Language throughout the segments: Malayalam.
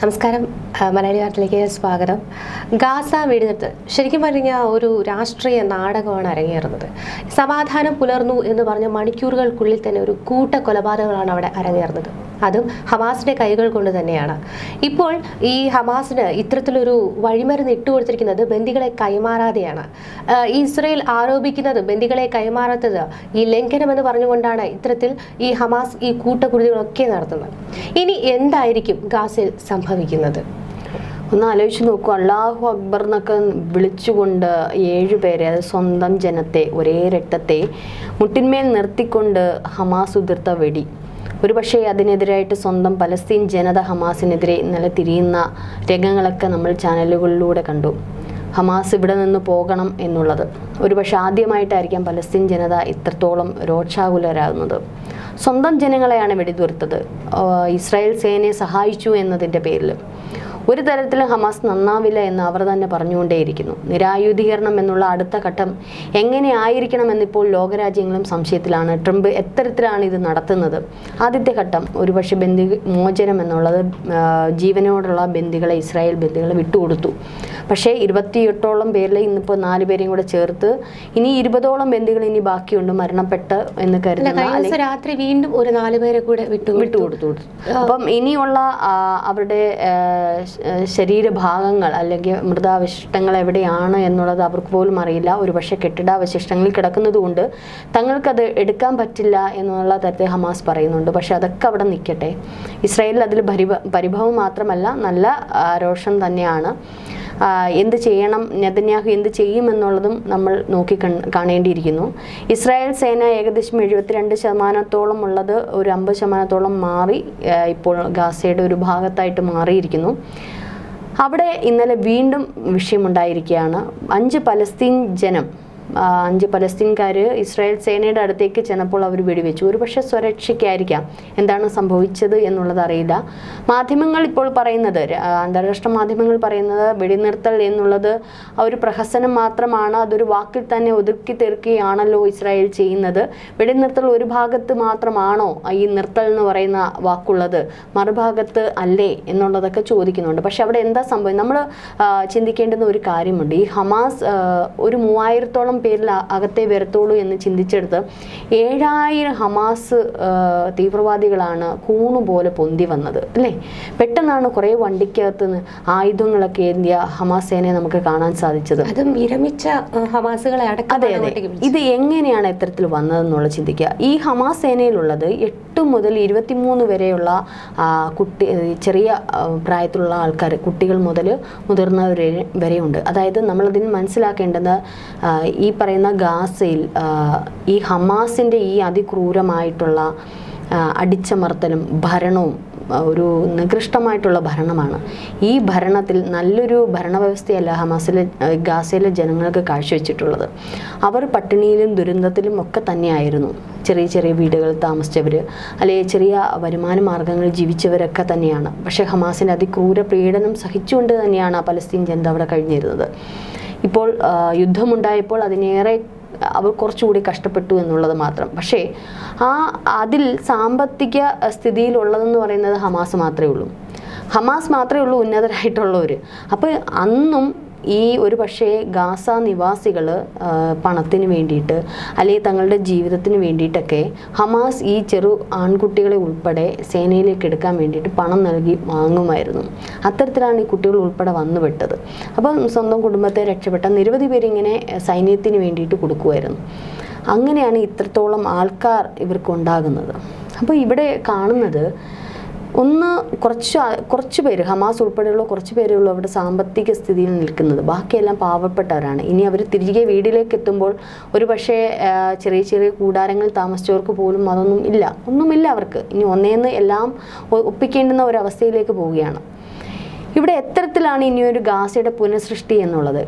നമസ്കാരം. മലയാളി വാർത്തയിലേക്ക് സ്വാഗതം. ഗാസ വെടിനിർത്ത് ശരിക്കും പറഞ്ഞാൽ ഒരു രാഷ്ട്രീയ നാടകമാണ് അരങ്ങേറുന്നത്. സമാധാനം പുലർന്നു എന്ന് പറഞ്ഞ മണിക്കൂറുകൾക്കുള്ളിൽ തന്നെ ഒരു കൂട്ട കൊലപാതകങ്ങളാണ് അവിടെ അരങ്ങേറുന്നത്. അതും ഹമാസിന്റെ കൈകൾ കൊണ്ട് തന്നെയാണ്. ഇപ്പോൾ ഈ ഹമാസിന് ഇത്തരത്തിലൊരു വഴിമരുന്ന് ഇട്ടുകൊടുത്തിരിക്കുന്നത് ബന്ദികളെ കൈമാറാതെയാണ്. ഇസ്രയേൽ ആരോപിക്കുന്നത് ബന്ദികളെ കൈമാറാത്തത് ഈ ലംഘനമെന്ന് പറഞ്ഞുകൊണ്ടാണ് ഇത്തരത്തിൽ ഈ ഹമാസ് ഈ കൂട്ടക്കുരുതികളൊക്കെ നടത്തുന്നത്. ഇനി എന്തായിരിക്കും ഗാസയിൽ സംഭവിക്കുന്നത്? ഒന്ന് ആലോചിച്ച് നോക്കൂ. അള്ളാഹു അക്ബർ എന്നൊക്കെ വിളിച്ചുകൊണ്ട് ഏഴു പേരെ അത് സ്വന്തം ജനത്തെ ഒരേ രക്തത്തെ മുട്ടിന്മേൽ നിർത്തിക്കൊണ്ട് ഹമാസ് ഉതിർത്ത വെടി. ഒരു പക്ഷേ അതിനെതിരായിട്ട് സ്വന്തം പലസ്തീൻ ജനത ഹമാസിനെതിരെ ഇന്നലെ തിരിയുന്ന രംഗങ്ങളൊക്കെ നമ്മൾ ചാനലുകളിലൂടെ കണ്ടു. ഹമാസ് ഇവിടെ നിന്ന് പോകണം എന്നുള്ളത്. ഒരുപക്ഷെ ആദ്യമായിട്ടായിരിക്കാം പലസ്തീൻ ജനത ഇത്രത്തോളം രോക്ഷാകുലരാകുന്നത് സ്വന്തം ജനങ്ങളെയാണ് വെടിതീർത്തത് ആഹ് ഇസ്രായേൽ സേനയെ സഹായിച്ചു എന്നതിന്റെ പേരിൽ ഒരു തരത്തിലും ഹമാസ് നന്നാവില്ല എന്ന് അവർ തന്നെ പറഞ്ഞുകൊണ്ടേയിരിക്കുന്നു. നിരായുധീകരണം എന്നുള്ള അടുത്ത ഘട്ടം എങ്ങനെ ആയിരിക്കണം എന്നിപ്പോൾ ലോകരാജ്യങ്ങളും സംശയത്തിലാണ്. ട്രംപ് എത്തരത്തിലാണ് ഇത് നടത്തുന്നത്. ആദ്യത്തെ ഘട്ടം ഒരുപക്ഷെ ബന്ധി മോചനം എന്നുള്ളത് ജീവനോടുള്ള ബന്ദികളെ ഇസ്രായേൽ ബന്ദികളെ വിട്ടുകൊടുത്തു. പക്ഷേ ഇരുപത്തിയെട്ടോളം പേരിൽ ഇന്നിപ്പോൾ നാല് പേരെയും കൂടെ ചേർത്ത് ഇനി ഇരുപതോളം ബന്ദികൾ ഇനി ബാക്കിയുണ്ട് മരണപ്പെട്ട് എന്ന് കരുതുന്നു രാത്രി വീണ്ടും ഒരു നാല് പേരെ കൂടെ വിട്ടു വിട്ടുകൊടുത്തു. അപ്പം ഇനിയുള്ള അവരുടെ ശരീരഭാഗങ്ങൾ അല്ലെങ്കിൽ മൃതാവശിഷ്ടങ്ങൾ എവിടെയാണ് എന്നുള്ളത് അവർക്ക് പോലും അറിയില്ല. ഒരുപക്ഷെ കെട്ടിടാവശിഷ്ടങ്ങളിൽ കിടക്കുന്നതുകൊണ്ട് തങ്ങൾക്കത് എടുക്കാൻ പറ്റില്ല എന്നുള്ള തരത്തിൽ ഹമാസ് പറയുന്നുണ്ട്. പക്ഷെ അതൊക്കെ അവിടെ നിൽക്കട്ടെ. ഇസ്രായേലിൽ അതിൽ പരിഭ പരിഭവം മാത്രമല്ല നല്ല രോഷം തന്നെയാണ്. എന്ത് ചെയ്യണം നെതന്യാഹു എന്ത് ചെയ്യുമെന്നുള്ളതും നമ്മൾ നോക്കി കാണേണ്ടിയിരിക്കുന്നു. ഇസ്രായേൽ സേന ഏകദേശം എഴുപത്തിരണ്ട് ശതമാനത്തോളം ഉള്ളത് ഒരു അമ്പത് ശതമാനത്തോളം മാറി ഇപ്പോൾ ഗാസയുടെ ഒരു ഭാഗത്തായിട്ട് മാറിയിരിക്കുന്നു. അവിടെ ഇന്നലെ വീണ്ടും വിഷയമുണ്ടായിരിക്കുകയാണ്. അഞ്ച് പലസ്തീൻ ജനം അഞ്ച് പലസ്തീൻകാർ ഇസ്രായേൽ സേനയുടെ അടുത്തേക്ക് ചെന്നപ്പോൾ അവർ വെടിവെച്ചു. ഒരുപക്ഷെ സ്വരക്ഷയ്ക്കായിരിക്കാം. എന്താണ് സംഭവിച്ചത് എന്നുള്ളത് അറിയില്ല. മാധ്യമങ്ങൾ ഇപ്പോൾ പറയുന്നത് അന്താരാഷ്ട്ര മാധ്യമങ്ങൾ പറയുന്നത് വെടിനിർത്തൽ എന്നുള്ളത് ഒരു പ്രഹസനം മാത്രമാണ്. അതൊരു വാക്കിൽ തന്നെ ഒതുക്കി തീർക്കുകയാണല്ലോ ഇസ്രായേൽ ചെയ്യുന്നത്. വെടിനിർത്തൽ ഒരു ഭാഗത്ത് മാത്രമാണോ ഈ നിർത്തൽ എന്ന് പറയുന്ന വാക്കുള്ളത്? മറുഭാഗത്ത് അല്ലേ എന്നുള്ളതൊക്കെ ചോദിക്കുന്നുണ്ട്. പക്ഷെ അവിടെ എന്താ സംഭവം? നമ്മൾ ചിന്തിക്കേണ്ടുന്ന ഒരു കാര്യമുണ്ട്. ഈ ഹമാസ് ഒരു മൂവായിരത്തോളം പേരിൽ അകത്തെ വരത്തുള്ളൂ എന്ന് ചിന്തിച്ചെടുത്ത് ഏഴായിരം ഹമാസ് തീവ്രവാദികളാണ് കൂണു പോലെ പൊന്തി വന്നത് അല്ലേ? പെട്ടെന്നാണ് കുറേ വണ്ടിക്കകത്ത് നിന്ന് ആയുധങ്ങളൊക്കെ ഏന്തിയ ഹമാസ് സേനയെ നമുക്ക് കാണാൻ സാധിച്ചത്. അതും വിരമിച്ച ഹമാസുകളെ അതെ അതെ. ഇത് എങ്ങനെയാണ് ഇത്തരത്തിൽ വന്നതെന്നുള്ള ചിന്തിക്കുക. ഈ ഹമാസ് സേനയിലുള്ളത് എട്ട് മുതൽ ഇരുപത്തിമൂന്ന് വരെയുള്ള കുട്ടി ചെറിയ പ്രായത്തിലുള്ള ആൾക്കാർ കുട്ടികൾ മുതൽ മുതിർന്നവർ വരെയുണ്ട്. അതായത് നമ്മളതിന് മനസ്സിലാക്കേണ്ടത് ഈ പറയുന്ന ഗാസയിൽ ഈ ഹമാസിന്റെ ഈ അതിക്രൂരമായിട്ടുള്ള അടിച്ചമർത്തലും ഭരണവും ഒരു നികൃഷ്ടമായിട്ടുള്ള ഭരണമാണ്. ഈ ഭരണത്തിൽ നല്ലൊരു ഭരണവ്യവസ്ഥയല്ല ഹമാസിലെ ഗാസയിലെ ജനങ്ങൾക്ക് കാഴ്ചവെച്ചിട്ടുള്ളത്. അവർ പട്ടിണിയിലും ദുരന്തത്തിലും ഒക്കെ തന്നെയായിരുന്നു. ചെറിയ ചെറിയ വീടുകളിൽ താമസിച്ചവർ അല്ലെങ്കിൽ ചെറിയ വരുമാന മാർഗങ്ങളിൽ ജീവിച്ചവരൊക്കെ തന്നെയാണ്. പക്ഷേ ഹമാസിന്റെ അതിക്രൂര പീഡനം സഹിച്ചുകൊണ്ട് തന്നെയാണ് ആ പലസ്തീൻ ജനത അവിടെ കഴിഞ്ഞിരുന്നത്. ഇപ്പോൾ യുദ്ധമുണ്ടായപ്പോൾ അതിനേറെ അവർ കുറച്ചുകൂടി കഷ്ടപ്പെട്ടു എന്നുള്ളത് മാത്രം. പക്ഷേ ആ അതിൽ സാമ്പത്തിക സ്ഥിതിയിലുള്ളതെന്ന് പറയുന്നത് ഹമാസ് മാത്രമേ ഉള്ളൂ. ഹമാസ് മാത്രമേ ഉള്ളൂ ഉന്നതരായിട്ടുള്ളവർ അപ്പോൾ അന്നും ഈ ഒരു പക്ഷേ ഗാസ നിവാസികൾ പണത്തിന് വേണ്ടിയിട്ട് അല്ലെങ്കിൽ തങ്ങളുടെ ജീവിതത്തിന് വേണ്ടിയിട്ടൊക്കെ ഹമാസ് ഈ ചെറു ആൺകുട്ടികളെ ഉൾപ്പെടെ സേനയിലേക്ക് എടുക്കാൻ വേണ്ടിയിട്ട് പണം നൽകി വാങ്ങുമായിരുന്നു. അത്തരത്തിലാണ് ഈ കുട്ടികൾ ഉൾപ്പെടെ വന്നുപെട്ടത്. അപ്പം സ്വന്തം കുടുംബത്തെ രക്ഷപ്പെട്ട നിരവധി പേരിങ്ങനെ സൈന്യത്തിന് വേണ്ടിയിട്ട് കൊടുക്കുമായിരുന്നു അങ്ങനെയാണ് ഇത്രത്തോളം ആൾക്കാർ ഇവർക്ക് ഉണ്ടാകുന്നത്. അപ്പോൾ ഇവിടെ കാണുന്നത് ഒന്ന് കുറച്ച് കുറച്ച് പേര് ഹമാസ് ഉൾപ്പെടെയുള്ള കുറച്ച് പേരേ ഉള്ളൂ അവിടെ സാമ്പത്തിക സ്ഥിതിയിൽ നിൽക്കുന്നത്. ബാക്കിയെല്ലാം പാവപ്പെട്ടവരാണ്. ഇനി അവർ തിരികെ വീട്ടിലേക്ക് എത്തുമ്പോൾ ഒരു പക്ഷേ ചെറിയ ചെറിയ കൂടാരങ്ങളിൽ താമസിച്ചവർക്ക് പോലും അതൊന്നും ഇല്ല. ഒന്നുമില്ല അവർക്ക്. ഇനി ഒന്നേന്ന് എല്ലാം ഒപ്പിക്കേണ്ടുന്ന ഒരവസ്ഥയിലേക്ക് പോവുകയാണ്. ഇവിടെ എത്തരത്തിലാണ് ഇനി ഒരു ഗാസയുടെ പുനഃസൃഷ്ടി എന്നുള്ളത്.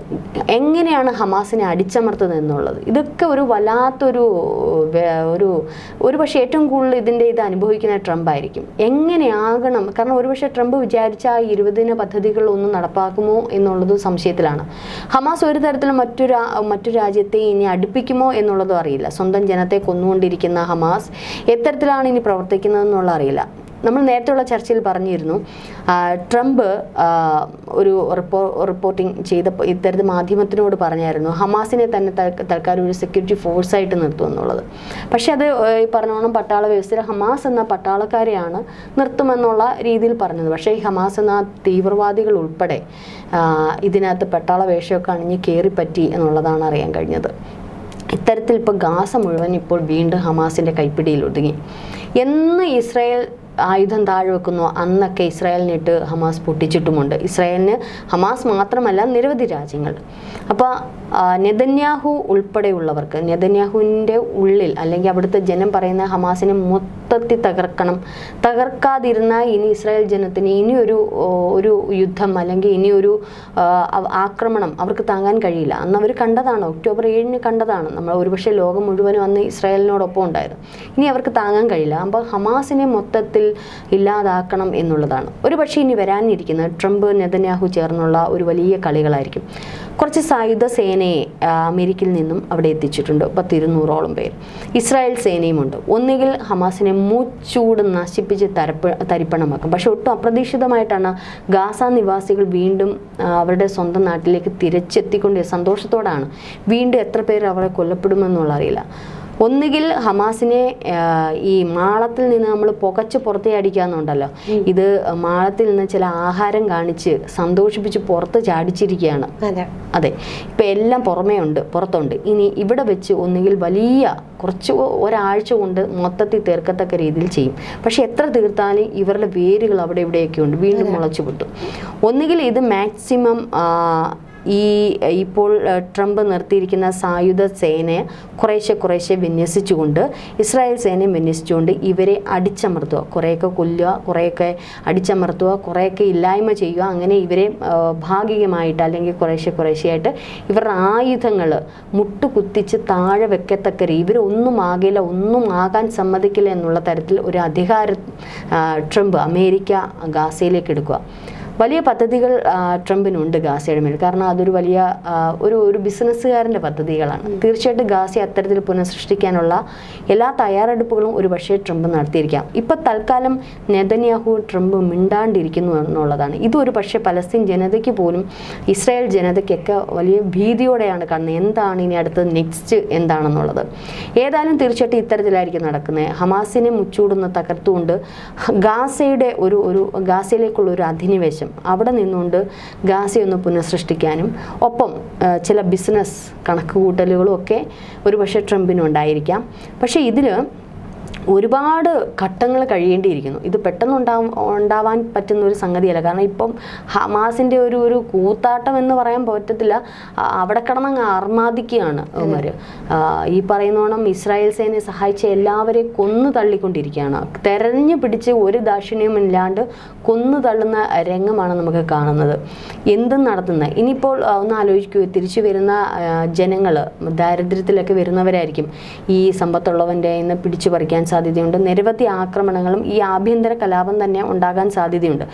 എങ്ങനെയാണ് ഹമാസിനെ അടിച്ചമർത്തുന്നത് എന്നുള്ളത്? ഇതൊക്കെ ഒരു വല്ലാത്തൊരു ഒരു ഒരു പക്ഷേ ഏറ്റവും കൂടുതൽ ഇതിന്റെ ഇത് അനുഭവിക്കുന്ന ട്രംപ് ആയിരിക്കും. എങ്ങനെയാകണം? കാരണം ഒരുപക്ഷെ ട്രംപ് വിചാരിച്ച ആ ഇരുപതിന പദ്ധതികളൊന്നും നടപ്പാക്കുമോ എന്നുള്ളത് സംശയത്തിലാണ്. ഹമാസ് ഒരു തരത്തിലും മറ്റൊരു മറ്റു രാജ്യത്തെ ഇനി അടുപ്പിക്കുമോ എന്നുള്ളതും അറിയില്ല. സ്വന്തം ജനത്തെ കൊന്നുകൊണ്ടിരിക്കുന്ന ഹമാസ് എത്തരത്തിലാണ് ഇനി പ്രവർത്തിക്കുന്നതെന്നുള്ള അറിയില്ല. നമ്മൾ നേരത്തെയുള്ള ചർച്ചയിൽ പറഞ്ഞിരുന്നു ട്രംപ് ഒരു റിപ്പോ റിപ്പോർട്ടിംഗ് ചെയ്ത ഇത്തരത്തിൽ മാധ്യമത്തിനോട് പറഞ്ഞായിരുന്നു ഹമാസിനെ തന്നെ തൽ- തൽക്കാലം ഒരു സെക്യൂരിറ്റി ഫോഴ്സായിട്ട് നിർത്തും എന്നുള്ളത്. പക്ഷേ അത് ഈ പറഞ്ഞോണം പട്ടാള വ്യവസ്ഥയിൽ ഹമാസ് എന്ന പട്ടാളക്കാരെയാണ് നിർത്തുമെന്നുള്ള രീതിയിൽ പറഞ്ഞത്. പക്ഷേ ഈ ഹമാസ് എന്ന തീവ്രവാദികൾ ഉൾപ്പെടെ ഇതിനകത്ത് പട്ടാള വേഷമൊക്കെ അണിഞ്ഞ് കയറിപ്പറ്റി എന്നുള്ളതാണ് അറിയാൻ കഴിഞ്ഞത്. ഇത്തരത്തിൽ ഇപ്പോൾ ഗാസ മുഴുവൻ ഇപ്പോൾ വീണ്ടും ഹമാസിന്റെ കൈപ്പിടിയിൽ ഒതുങ്ങി. എന്ന് ഇസ്രായേൽ ആയുധം താഴെ വെക്കുന്നു. അന്നൊക്കെ ഇസ്രായേലിനിട്ട് ഹമാസ് പൊട്ടിച്ചിട്ടുമുണ്ട്. ഇസ്രായേലിന് ഹമാസ് മാത്രമല്ല നിരവധി രാജ്യങ്ങൾ. അപ്പോൾ നെതന്യാഹു ഉൾപ്പെടെയുള്ളവർക്ക് നെതന്യാഹുവിന്റെ ഉള്ളിൽ അല്ലെങ്കിൽ അവിടുത്തെ ജനം പറയുന്ന ഹമാസിനെ മൊത്തത്തിൽ തകർക്കണം. തകർക്കാതിരുന്നാൽ ഇനി ഇസ്രായേൽ ജനത്തിന് ഇനിയൊരു ഒരു യുദ്ധം അല്ലെങ്കിൽ ഇനിയൊരു ആക്രമണം അവർക്ക് താങ്ങാൻ കഴിയില്ല. അന്ന് അവർ കണ്ടതാണ്. ഒക്ടോബർ ഏഴിന് കണ്ടതാണ്. നമ്മൾ ഒരുപക്ഷെ ലോകം മുഴുവനും അന്ന് ഇസ്രായേലിനോടൊപ്പം ഉണ്ടായിരുന്നു. ഇനി അവർക്ക് താങ്ങാൻ കഴിയില്ല. അപ്പോൾ ഹമാസിനെ മൊത്തത്തിൽ ഇല്ലാതാക്കണം എന്നുള്ളതാണ്. ഒരു പക്ഷേ ഇനി വരാനിരിക്കുന്ന ട്രംപ് നെതന്യാഹു ചേർന്നുള്ള ഒരു വലിയ കളികളായിരിക്കും. കുറച്ച് സായുധ സേനയെ അമേരിക്കയിൽ നിന്നും അവിടെ എത്തിച്ചിട്ടുണ്ട് പത്തിരുന്നൂറോളം പേർ. ഇസ്രായേൽ സേനയുമുണ്ട്. ഒന്നുകിൽ ഹമാസിനെ മൂച്ചൂട് നശിപ്പിച്ച് തരപ്പ തരിപ്പണമാക്കും. പക്ഷെ ഒട്ടും അപ്രതീക്ഷിതമായിട്ടാണ് ഗാസ നിവാസികൾ വീണ്ടും അവരുടെ സ്വന്തം നാട്ടിലേക്ക് തിരിച്ചെത്തിക്കൊണ്ട് സന്തോഷത്തോടാണ് വീണ്ടും എത്ര പേർ അവരെ കൊല്ലപ്പെടുമെന്നുള്ള അറിയില്ല. ഒന്നുകിൽ ഹമാസിനെ ഈ മാളത്തിൽ നിന്ന് നമ്മൾ പുകച്ച് പുറത്തേ അടിക്കാന്നുണ്ടല്ലോ. ഇത് മാളത്തിൽ നിന്ന് ചില ആഹാരം കാണിച്ച് സന്തോഷിപ്പിച്ച് പുറത്ത് ചാടിച്ചിരിക്കുകയാണ്. അതെ. അതെ. ഇപ്പം എല്ലാം പുറമേ ഉണ്ട് പുറത്തുണ്ട്. ഇനി ഇവിടെ വെച്ച് ഒന്നുകിൽ വലിയ കുറച്ച് ഒരാഴ്ച കൊണ്ട് മൊത്തത്തിൽ തീർക്കത്തക്ക രീതിയിൽ ചെയ്യും. പക്ഷെ എത്ര തീർത്താലും ഇവരുടെ വേരുകൾ അവിടെ ഇവിടെയൊക്കെ ഉണ്ട്. വീണ്ടും മുളച്ചു പൊട്ടും ഒന്നുകിൽ ഇത് മാക്സിമം ഈ ഇപ്പോൾ ട്രംപ് നിർത്തിയിരിക്കുന്ന സായുധ സേനയെ കുറേശ്ശെ കുറേശ്ശെ വിന്യസിച്ചുകൊണ്ട് ഇസ്രായേൽ സേനയെ വിന്യസിച്ചുകൊണ്ട് ഇവരെ അടിച്ചമർത്തുക. കുറേയൊക്കെ കൊല്ലുക കുറേയൊക്കെ അടിച്ചമർത്തുക കുറേയൊക്കെ ഇല്ലായ്മ ചെയ്യുക. അങ്ങനെ ഇവരെ ഭാഗികമായിട്ട് അല്ലെങ്കിൽ കുറേശ്ശെ കുറേശ്ശെയായിട്ട് ഇവരുടെ ആയുധങ്ങൾ മുട്ടുകുത്തിച്ച് താഴെ വെക്കത്തക്ക ഇവരൊന്നും ആകില്ല ഒന്നും ആകാൻ സമ്മതിക്കില്ല എന്നുള്ള തരത്തിൽ ഒരു അധികാര ട്രംപ് അമേരിക്ക ഗാസയിലേക്ക് എടുക്കുക. വലിയ പദ്ധതികൾ ട്രംപിനുണ്ട് ഗാസയുടെ മേൽ കാരണം അതൊരു വലിയ ഒരു ഒരു ബിസിനസ്സുകാരന്റെ പദ്ധതികളാണ്. തീർച്ചയായിട്ടും ഗാസയെ അത്തരത്തിൽ പുനഃസൃഷ്ടിക്കാനുള്ള എല്ലാ തയ്യാറെടുപ്പുകളും ഒരു പക്ഷേ ട്രംപ് നടത്തിയിരിക്കാം. ഇപ്പം തൽക്കാലം നെതന്യാഹു ട്രംപ് മിണ്ടാണ്ടിരിക്കുന്നു എന്നുള്ളതാണ്. ഇതൊരു പക്ഷേ പലസ്തീൻ ജനതയ്ക്ക് പോലും ഇസ്രായേൽ ജനതയ്ക്കൊക്കെ വലിയ ഭീതിയോടെയാണ് കാണുന്നത്. എന്താണ് ഇനി അടുത്തത്? നെക്സ്റ്റ് എന്താണെന്നുള്ളത്. ഏതായാലും തീർച്ചയായിട്ടും ഇത്തരത്തിലായിരിക്കും നടക്കുന്നത്. ഹമാസിനെ മുച്ചൂടുന്ന തകർത്തുകൊണ്ട് ഗാസയുടെ ഒരു ഒരു ഗാസയിലേക്കുള്ള ഒരു അധിനിവേശം അവിടെ നിന്നുകൊണ്ട് ഗാസി ഒന്ന് പുനഃസൃഷ്ടിക്കാനും ഒപ്പം ചില ബിസിനസ് കണക്കുകൂട്ടലുകളും ഒക്കെ ഒരുപക്ഷെ ട്രംപിനുണ്ടായിരിക്കാം. പക്ഷേ ഇതിൽ ഒരുപാട് ഘട്ടങ്ങൾ കഴിയേണ്ടിയിരിക്കുന്നു. ഇത് പെട്ടെന്ന് ഉണ്ടാവും ഉണ്ടാവാൻ പറ്റുന്ന ഒരു സംഗതിയല്ല. കാരണം ഇപ്പം ഹമാസിന്റെ ഒരു ഒരു കൂത്താട്ടം എന്ന് പറയാൻ പറ്റത്തില്ല. അവിടെ കിടന്നങ്ങ് അർമാദിക്കുകയാണ് അവർ ഈ പറയുന്നോണം ഇസ്രായേൽ സേനയെ സഹായിച്ച എല്ലാവരെയും കൊന്നു തള്ളിക്കൊണ്ടിരിക്കുകയാണ്. തെരഞ്ഞു പിടിച്ച് ഒരു ദാക്ഷിണ്യവും ഇല്ലാണ്ട് കൊന്നു തള്ളുന്ന രംഗമാണ് നമുക്ക് കാണുന്നത്. എന്തും നടത്തുന്നത് ഇനിയിപ്പോൾ ഒന്ന് ആലോചിക്കൂ. തിരിച്ചു വരുന്ന ജനങ്ങൾ ദാരിദ്ര്യത്തിലൊക്കെ വരുന്നവരായിരിക്കും ഈ സമ്പത്തുള്ളവന്റെ ഇന്ന് പിടിച്ചു പറിക്കാൻ സാധ്യതയുണ്ട്. നിരവധി ആക്രമണങ്ങളും ഈ ആഭ്യന്തര കലാപം തന്നെ ഉണ്ടാകാൻ സാധ്യതയുണ്ട്.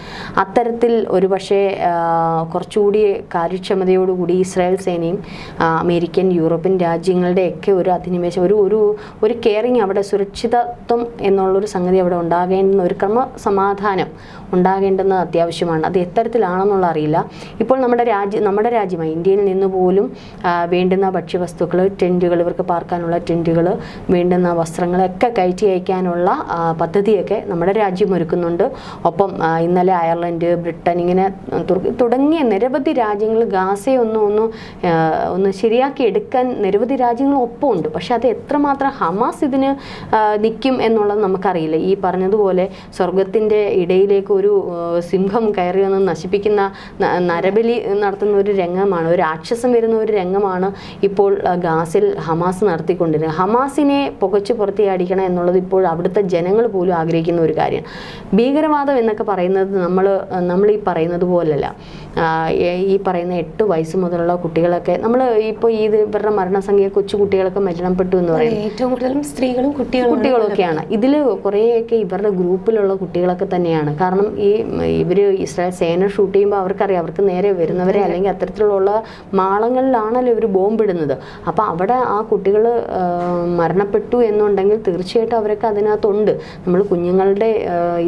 അത്തരത്തിൽ ഒരുപക്ഷെ കുറച്ചുകൂടി കാര്യക്ഷമതയോടുകൂടി ഇസ്രായേൽ സേനയും അമേരിക്കൻ യൂറോപ്യൻ രാജ്യങ്ങളുടെയൊക്കെ ഒരു അധിനിവേശം ഒരു ഒരു ഒരു കെയറിങ് അവിടെ സുരക്ഷിതത്വം എന്നുള്ളൊരു സംഗതി അവിടെ ഉണ്ടാകേണ്ടുന്ന ഒരു ക്രമ സമാധാനം ഉണ്ടാകേണ്ടുന്നത് അത്യാവശ്യമാണ്. അത് എത്തരത്തിലാണെന്നുള്ള അറിയില്ല. ഇപ്പോൾ നമ്മുടെ രാജ്യം നമ്മുടെ രാജ്യമായി ഇന്ത്യയിൽ നിന്ന് പോലും വേണ്ടുന്ന ഭക്ഷ്യവസ്തുക്കൾ ടെന്റുകൾ ഇവർക്ക് പാർക്കാനുള്ള ടെന്റുകൾ വേണ്ടുന്ന വസ്ത്രങ്ങളൊക്കെ കയറ്റി അയക്കാനുള്ള പദ്ധതിയൊക്കെ നമ്മുടെ രാജ്യം ഒരുക്കുന്നുണ്ട്. ഒപ്പം ഇന്നലെ അയർലൻഡ് ബ്രിട്ടൻ ഇങ്ങനെ തുടങ്ങിയ നിരവധി രാജ്യങ്ങൾ ഗാസയെ ഒന്ന് ഒന്ന് ഒന്ന് ശരിയാക്കി എടുക്കാൻ നിരവധി രാജ്യങ്ങൾ ഒപ്പമുണ്ട്. പക്ഷെ അത് എത്രമാത്രം ഹമാസ് ഇതിന് നിൽക്കും എന്നുള്ളത് നമുക്കറിയില്ല. ഈ പറഞ്ഞതുപോലെ സ്വർഗത്തിന്റെ ഇടയിലേക്ക് ഒരു സിംഹം കയറി വന്ന് നശിപ്പിക്കുന്ന നരബലി നടത്തുന്ന ഒരു രംഗമാണ് ഒരു രാക്ഷസം വരുന്ന ഒരു രംഗമാണ് ഇപ്പോൾ ഗാസിൽ ഹമാസ് നടത്തിക്കൊണ്ടിരുന്നത്. ഹമാസിനെ പുകച്ചു പുറത്തിയടിക്കണം എന്നുള്ളത് ഇപ്പോൾ അവിടുത്തെ ജനങ്ങൾ പോലും ആഗ്രഹിക്കുന്ന ഒരു കാര്യമാണ് ഭീകരവാദം എന്നൊക്കെ പറയുന്നത് നമ്മൾ നമ്മൾ ഈ പറയുന്നത് പോലല്ല. ഈ- പറയുന്ന എട്ട് വയസ്സ് മുതലുള്ള കുട്ടികളൊക്കെ നമ്മൾ ഇപ്പോൾ ഈ ഇവരുടെ മരണസംഖ്യ കൊച്ചു കുട്ടികളൊക്കെ മരണപ്പെട്ടു എന്ന് പറയുന്നത്. ഏറ്റവും കൂടുതലും സ്ത്രീകളും കുട്ടികളും കുട്ടികളൊക്കെയാണ്. ഇതിൽ കുറേയൊക്കെ ഇവരുടെ ഗ്രൂപ്പിലുള്ള കുട്ടികളൊക്കെ തന്നെയാണ്. കാരണം ഈ ഇവർ ഇസ്രായേൽ സേന ഷൂട്ട് ചെയ്യുമ്പോൾ അവർക്കറിയാം അവർക്ക് നേരെ വരുന്നവരെ അല്ലെങ്കിൽ അത്തരത്തിലുള്ള മാളങ്ങളിലാണല്ലോ ഇവർ ബോംബിടുന്നത് അപ്പോൾ അവിടെ ആ കുട്ടികൾ മരണപ്പെട്ടു എന്നുണ്ടെങ്കിൽ തീർച്ചയായിട്ടും അവരൊക്കെ അതിനകത്തുണ്ട്. നമ്മൾ കുഞ്ഞുങ്ങളുടെ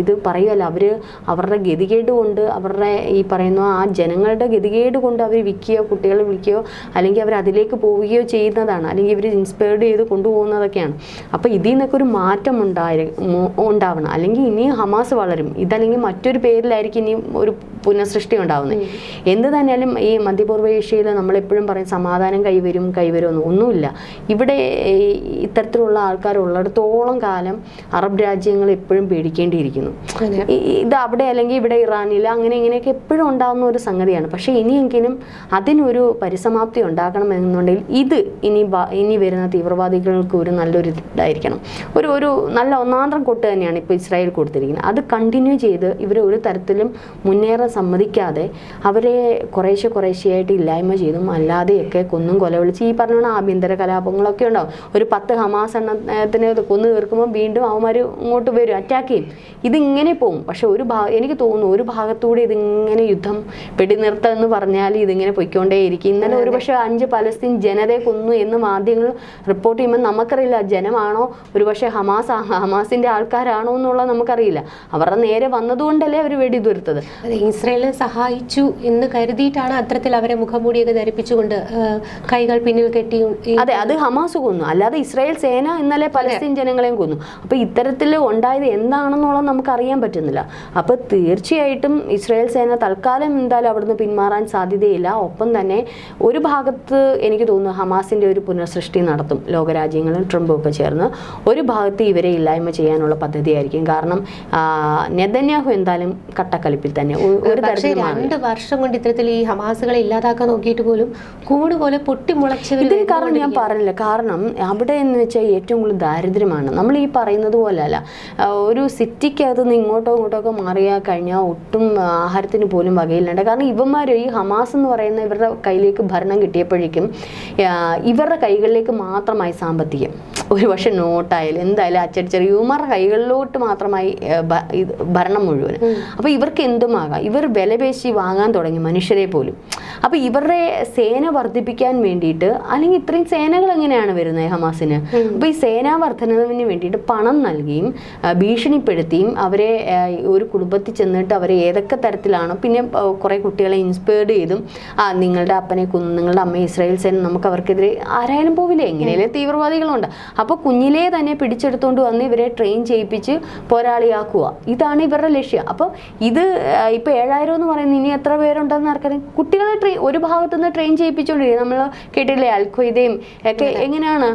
ഇത് പറയുമല്ലോ അവർ അവരുടെ ഗതികേട് കൊണ്ട് അവരുടെ ഈ പറയുന്ന ആ ജനങ്ങളുടെ ഗതികേട് കൊണ്ട് അവർ വിൽക്കുകയോ കുട്ടികളെ വിളിക്കുകയോ അല്ലെങ്കിൽ അവർ അതിലേക്ക് പോവുകയോ ചെയ്യുന്നതാണ്. അല്ലെങ്കിൽ ഇവർ ഇൻസ്പയർഡ് ചെയ്ത് കൊണ്ടുപോകുന്നതൊക്കെയാണ്. അപ്പോൾ ഇതിൽ നിന്നൊക്കെ ഒരു മാറ്റം ഉണ്ടായി ഉണ്ടാവണം. അല്ലെങ്കിൽ ഇനിയും ഹമാസ് വളരും. ഇതല്ലെങ്കിൽ മറ്റൊരു പേരിലായിരിക്കും ഇനി ഒരു പുനഃസൃഷ്ടി ഉണ്ടാവുന്നത്. എന്ത് തന്നെയാലും ഈ മധ്യപൂർവ ഏഷ്യയിൽ നമ്മളെപ്പോഴും പറയും സമാധാനം കൈവരും കൈവരുമെന്ന് ഒന്നുമില്ല. ഇവിടെ ഇത്തരത്തിലുള്ള ആൾക്കാർ ഉള്ളിടത്തോളം കാലം അറബ് രാജ്യങ്ങൾ എപ്പോഴും പേടിക്കേണ്ടിയിരിക്കുന്നു. ഇത് അവിടെ അല്ലെങ്കിൽ ഇവിടെ ഇറാനിൽ അങ്ങനെ ഇങ്ങനെയൊക്കെ എപ്പോഴും ഉണ്ടാകുന്ന ഒരു സംഗതിയാണ്. പക്ഷേ ഇനിയെങ്കിലും അതിനൊരു പരിസമാപ്തി ഉണ്ടാക്കണമെന്നുണ്ടെങ്കിൽ ഇത് ഇനി ഇനി വരുന്ന തീവ്രവാദികൾക്ക് ഒരു നല്ലൊരു ഇതായിരിക്കണം. ഒരു ഒരു നല്ല ഒന്നാന്തരം കൊട്ട് തന്നെയാണ് ഇപ്പോൾ ഇസ്രായേൽ കൊടുത്തിരിക്കുന്നത്. അത് കണ്ടിന്യൂ ചെയ്ത് ഇവർ ഒരു തരത്തിലും മുന്നേറാൻ സമ്മതിക്കാതെ അവരെ കുറേശ്ശെ കുറേശ്ശെയായിട്ട് ഇല്ലായ്മ ചെയ്തും അല്ലാതെയൊക്കെ കൊന്നും കൊലവിളിച്ച് ഈ പറഞ്ഞ ആഭ്യന്തര കലാപങ്ങളൊക്കെ ഉണ്ടാവും. ഒരു പത്ത് ഹമാസ് എണ്ണത്തിന് കൊന്നു തീർക്കുമ്പോൾ വീണ്ടും അവന്മാർ ഇങ്ങോട്ട് വരും അറ്റാക്ക് ചെയ്യും. ഇതിങ്ങനെ പോകും പക്ഷെ ഒരു ഭാഗം എനിക്ക് തോന്നുന്നു ഒരു ഭാഗത്തൂടെ ഇതിങ്ങനെ യുദ്ധം വെടിനിർത്തം എന്ന് പറഞ്ഞാൽ ഇതിങ്ങനെ പൊയ്ക്കൊണ്ടേയിരിക്കും. ഇന്നലെ ഒരു പക്ഷേ അഞ്ച് പലസ്തീൻ ജനതയെ കൊന്നു എന്ന് മാധ്യമങ്ങൾ റിപ്പോർട്ട് ചെയ്യുമ്പോൾ നമുക്കറിയില്ല ജനമാണോ ഒരു പക്ഷേ ഹമാസ് ഹമാസിന്റെ ആൾക്കാരാണോ എന്നുള്ളത് നമുക്കറിയില്ല. അവരുടെ നേരെ വന്നതുകൊണ്ടല്ലേ അവർ വെടിതുരുത്തത്? അതെ ഇസ്രയേലിനെ സഹായിച്ചു എന്ന് കരുതിയിട്ടാണ് അത്തരത്തിൽ അവരെ മുഖംമൂടിയൊക്കെ ധരിപ്പിച്ചുകൊണ്ട് കൈകൾ പിന്നിൽ കെട്ടി അതെ അത് ഹമാസ് കൊന്നു. അല്ലാതെ ഇസ്രായേൽ സേന ഇന്നലെ പലസ്തീൻ ജനങ്ങളെയും കൊന്നു. അപ്പൊ ഇത്തരത്തിൽ ഉണ്ടായത് എന്താണെന്നുള്ളത് നമുക്ക് അറിയാൻ പറ്റുന്നില്ല. അപ്പൊ തീർച്ചയായിട്ടും ഇസ്രായേൽ സേന തൽക്കാലം എന്തായാലും അവിടുന്ന് പിന്മാറാൻ സാധ്യതയില്ല. ഒപ്പം തന്നെ ഒരു ഭാഗത്ത് എനിക്ക് തോന്നുന്നു ഹമാസിന്റെ ഒരു പുനഃസൃഷ്ടി നടത്തും. ലോകരാജ്യങ്ങളും ട്രംപ് ഒക്കെ ചേർന്ന് ഒരു ഭാഗത്ത് ഇവരെ ഇല്ലായ്മ ചെയ്യാനുള്ള പദ്ധതിയായിരിക്കും. കാരണം നെതന്യാഹു എന്തായാലും കട്ടക്കലിപ്പിൽ തന്നെ. ഒരു. രണ്ട് വർഷം കൊണ്ട് ഇത്തരത്തിൽ ഈ ഹമാസുകളെ ഇല്ലാതാക്കാൻ നോക്കിയിട്ട് പോലും കൂട് പോലെ പൊട്ടിമുളച്ച് ഇതിന് കാരണം ഞാൻ പറഞ്ഞില്ല. കാരണം അവിടെ എന്ന് വെച്ചാൽ ഏറ്റവും കൂടുതൽ ദാരിദ്ര്യമാണ്. നമ്മൾ ഈ പറയുന്നത് പോലെയല്ല. അല്ല ഒരു സിറ്റിക്കകത്ത് നിന്ന് ഇങ്ങോട്ടോ ഇങ്ങോട്ടോ ഒക്കെ മാറിയാൽ കഴിഞ്ഞാൽ ഒട്ടും ആഹാരത്തിന് പോലും വകയില്ലാണ്ട് കാരണം ഇവന്മാർ ഈ ഹമാസ് എന്ന് പറയുന്ന ഇവരുടെ കയ്യിലേക്ക് ഭരണം കിട്ടിയപ്പോഴേക്കും ഇവരുടെ കൈകളിലേക്ക് മാത്രമായി സാമ്പത്തികം. ഒരു പക്ഷെ നോട്ടായാലും എന്തായാലും അച്ചടിച്ചറി ഇവന്മാരുടെ കൈകളിലോട്ട് മാത്രമായി ഭരണം മുഴുവൻ. അപ്പോൾ ഇവർക്ക് എന്തുമാകാം ഇവർ വിലപേശി വാങ്ങാൻ തുടങ്ങി മനുഷ്യരെ പോലും. അപ്പോൾ ഇവരുടെ സേന വർദ്ധിപ്പിക്കാൻ വേണ്ടിയിട്ട് അല്ലെങ്കിൽ ഇത്രയും സേനകൾ എങ്ങനെയാണ് വരുന്നത് ഹമാസിന്? അപ്പോൾ ഈ സേനാ വർധനവിന് വേണ്ടിയിട്ട് പണം നൽകിയും ഭീഷണിപ്പെടുത്തിയും അവരെ ഒരു കുടുംബത്തിൽ ചെന്നിട്ട് അവരെ ഏതൊക്കെ തരത്തിലാണോ പിന്നെ കുറേ കുട്ടികളെ ഇൻസ്പയർഡ് ചെയ്തും ആ നിങ്ങളുടെ അപ്പനെ കൊന്നു നിങ്ങളുടെ അമ്മ ഇസ്രായേൽ സേന നമുക്ക് അവർക്കെതിരെ ആരായാലും പോവില്ലേ? എങ്ങനെയല്ലേ തീവ്രവാദികളുണ്ട്. അപ്പോൾ കുഞ്ഞിലേ തന്നെ പിടിച്ചെടുത്തുകൊണ്ട് വന്ന് ഇവരെ ട്രെയിൻ ചെയ്യിപ്പിച്ച് പോരാളിയാക്കുക. ഇതാണ് ഇവരുടെ ലക്ഷ്യം. അപ്പോൾ ഇത് ഇപ്പോൾ ഇപ്പൊ ഏഴായിരം എന്ന് പറയുന്നത് ഇനി എത്ര പേരുണ്ടെന്ന് ആർക്കറിയാം? കുട്ടികളെ ട്രെയിൻ ഒരു ഭാഗത്തു നിന്ന് ട്രെയിൻ ചെയ്യിപ്പിച്ചുകൊണ്ടിരിക്കും നമ്മൾ കേട്ടില്ലേ അൽഖ്വയ്ദയും ഒക്കെ എങ്ങനെയാണ്?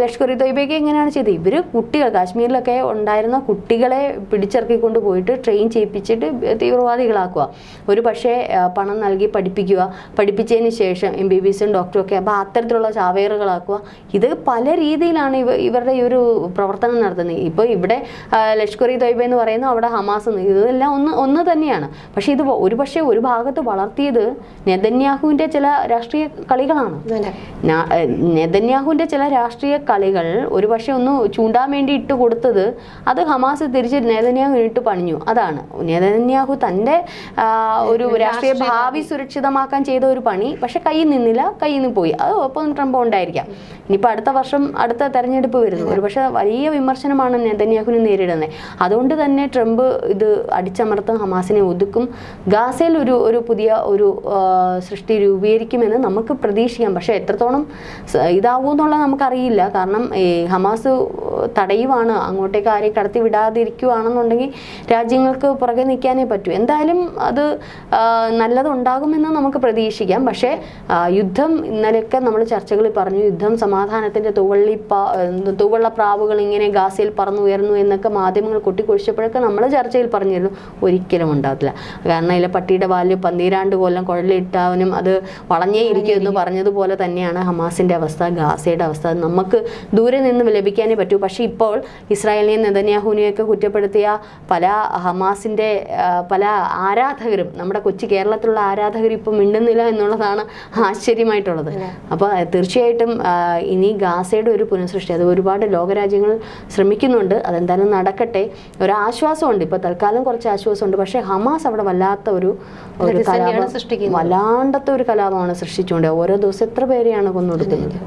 ലഷ്കർ ഇ തൊയ്ബയൊക്കെ എങ്ങനെയാണ് ചെയ്തത്? ഇവർ കുട്ടികൾ കാശ്മീരിലൊക്കെ ഉണ്ടായിരുന്ന കുട്ടികളെ പിടിച്ചിറക്കിക്കൊണ്ട് പോയിട്ട് ട്രെയിൻ ചെയ്യിപ്പിച്ചിട്ട് തീവ്രവാദികളാക്കുക. ഒരു പക്ഷേ പണം നൽകി പഠിപ്പിക്കുക. പഠിപ്പിച്ചതിന് ശേഷം എം ബി ബി എസും ഡോക്ടറും ഒക്കെ അപ്പോൾ അത്തരത്തിലുള്ള ചാവേറുകളാക്കുക. ഇത് പല രീതിയിലാണ് ഇവ ഇവരുടെ ഈ ഒരു പ്രവർത്തനം നടത്തുന്നത്. ഇപ്പോൾ ഇവിടെ ലഷ്കർ ഇ തൊയ്ബ എന്ന് പറയുന്നത് അവിടെ ഹമാസ് എന്ന് ഇതെല്ലാം ഒന്ന് ഒന്ന് തന്നെയാണ്. പക്ഷേ ഇത് ഒരു പക്ഷേ ഒരു ഭാഗത്ത് വളർത്തിയത് നെതന്യാഹുവിന്റെ ചില രാഷ്ട്രീയ കളികളാണ്. നെതന്യാഹുവിന്റെ നെതന്യാഹുവിന്റെ ചില രാഷ്ട്രീയ കളികൾ ഒരു പക്ഷേ ഒന്ന് ചൂണ്ടാൻ വേണ്ടി ഇട്ട് കൊടുത്തത് അത് ഹമാസ് തിരിച്ച് നെതന്യാഹു ഇട്ട് പണിഞ്ഞു. അതാണ്. നെതന്യാഹു തന്റെ ഒരു രാഷ്ട്രീയ ഭാവി സുരക്ഷിതമാക്കാൻ ചെയ്ത ഒരു പണി. പക്ഷെ കയ്യിൽ നിന്നില്ല. കയ്യിൽ നിന്ന് പോയി. അത് ഒപ്പം ട്രംപ് ഉണ്ടായിരിക്കാം. ഇനിയിപ്പോൾ അടുത്ത വർഷം അടുത്ത തെരഞ്ഞെടുപ്പ് വരുന്നു. ഒരു പക്ഷേ വലിയ വിമർശനമാണ് നെതന്യാഹുവിന് നേരിടുന്നത്. അതുകൊണ്ട് തന്നെ ട്രംപ് ഇത് അടിച്ചമർത്തും ഹമാസിനെ ഒതുക്കും. ഗാസയിൽ ഒരു ഒരു പുതിയ ഒരു സൃഷ്ടി രൂപീകരിക്കുമെന്ന് നമുക്ക് പ്രതീക്ഷിക്കാം. പക്ഷേ എത്രത്തോളം ഇതാവും എന്നുള്ളത് നമുക്കറിയില്ല. കാരണം ഹമാസ് തടയുവാണ് അങ്ങോട്ടേക്ക് ആരെയും കടത്തി വിടാതിരിക്കുവാണെന്നുണ്ടെങ്കിൽ രാജ്യങ്ങൾക്ക് പുറകെ നിൽക്കാനേ പറ്റൂ. എന്തായാലും അത് നല്ലതുണ്ടാകുമെന്ന് നമുക്ക് പ്രതീക്ഷിക്കാം. പക്ഷേ യുദ്ധം ഇന്നലെയൊക്കെ നമ്മൾ ചർച്ചകളിൽ പറഞ്ഞു യുദ്ധം സമാധാനത്തിന്റെ തുവള്ളി തുവള്ള പ്രാവുകൾ ഇങ്ങനെ ഗാസയിൽ പറന്നുയർന്നു എന്നൊക്കെ മാധ്യമങ്ങൾ കൊട്ടിക്കൊഴിച്ചപ്പോഴൊക്കെ നമ്മൾ ചർച്ചയിൽ പറഞ്ഞിരുന്നു ഒരിക്കലും ഉണ്ടാകത്തില്ല. കാരണം അതിലെ പട്ടിയുടെ വാൽ പന്തീരാണ്ട് കൊല്ലം കുഴലിട്ടാവനും അത് വളഞ്ഞേ ഇരിക്കും എന്ന് പറഞ്ഞതുപോലെ തന്നെയാണ് ഹമാസിന്റെ അവസ്ഥ ഗാസയുടെ അവസ്ഥ. നമുക്ക് ദൂരെ നിന്ന് ലഭിക്കാനേ പറ്റൂ. പക്ഷേ ഇപ്പോൾ ഇസ്രായേലിനെ നെതന്യാഹുവിനെയൊക്കെ കുറ്റപ്പെടുത്തിയ പല ഹമാസിന്റെ പല ആരാധകരും നമ്മുടെ കൊച്ചു കേരളത്തിലുള്ള ആരാധകർ ഇപ്പം മിണ്ടുന്നില്ല എന്നുള്ളതാണ് ആശ്ചര്യമായിട്ടുള്ളത്. അപ്പോൾ തീർച്ചയായിട്ടും ഇനി ഗാസയുടെ ഒരു പുനഃസൃഷ്ടി അത് ഒരുപാട് ലോകരാജ്യങ്ങൾ ശ്രമിക്കുന്നുണ്ട്. അതെന്തായാലും നടക്കട്ടെ. ഒരു ആശ്വാസമുണ്ട്. ഇപ്പോൾ തൽക്കാലം തൽക്കാലം കുറച്ച് ആശ്വാസമുണ്ട്. പക്ഷേ ഹമാസ് അവിടെ വല്ലാത്ത ഒരു കലാപം. വല്ലാണ്ടത്തെ ഒരു കലാപമാണ് സൃഷ്ടിച്ചുകൊണ്ട് ഓരോ ദിവസം എത്ര പേരെയാണ് കൊന്നൊടുക്കുന്നത്?